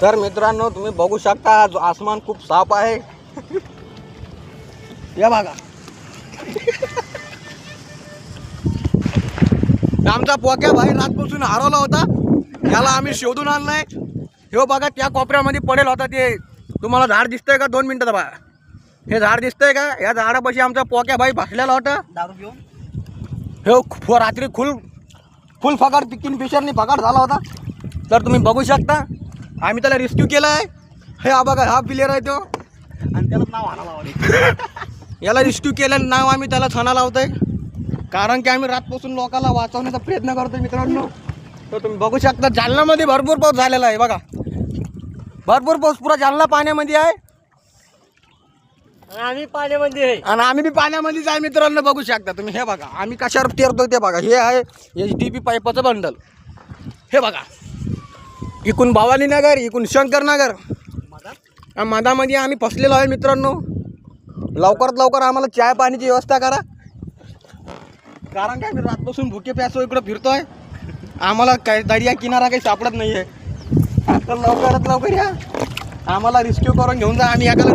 तर मित्रांनो तुम्ही बघू शकता आज आसमान खूप साफ आहे. या बघा. आमचा पोक्या बाहेर रातपासून हरवला होता. याला आम्ही शोधून आणलाय. हे बघा त्या कोपऱ्यामध्ये पडेल होता ते. तुम्हाला झाड दिसतंय का? दोन मिनिटात बघा हे झाड दिसतंय का? या झाडापाशी आमचा पोक्या बाई भासलेला होता. दारू घेऊन हे रात्री फुल फुल फकाड किंग फिशरनी फकाड झाला होता. तर तुम्ही बघू शकता. आम्ही त्याला रेस्क्यू केला आहे हे हा बघा हा प्लेअर आहे तो. आणि त्याला नाव आणायला लावले याला रेस्क्यू केलं नाव आम्ही त्याला छाना लावतोय. कारण की आम्ही रातपासून लोकांना वाचवण्याचा प्रयत्न करतोय मित्रांनो. तर तुम्ही बघू शकता जालन्यामध्ये भरपूर पाऊस झालेला आहे बघा. भरपूर पाऊस पुरा जालना पाण्यामध्ये आहे. आम्ही पाण्यामध्ये आहे. आणि आम्ही बी पाण्यामध्येच आहे मित्रांनो बघू शकता तुम्ही. हे बघा आम्ही कशावर तेरतो ते बघा. हे आहे एच डी पी पाईपाचं बंडल हे बघा. इकून भवानी नगर इकून शंकरनगर नगर. या मधामध्ये आम्ही फसलेलो आहे मित्रांनो. लवकरात लवकर आम्हाला चाय पाण्याची व्यवस्था करा. कारण काय मी रातपासून भुके प्यासो इकडं फिरतोय. आम्हाला काय दर्या किनारा काही सापडत नाही आहे तर लवकरात लवकर या. आम्हाला रिस्क्यू करून घेऊन जा आम्ही एकाला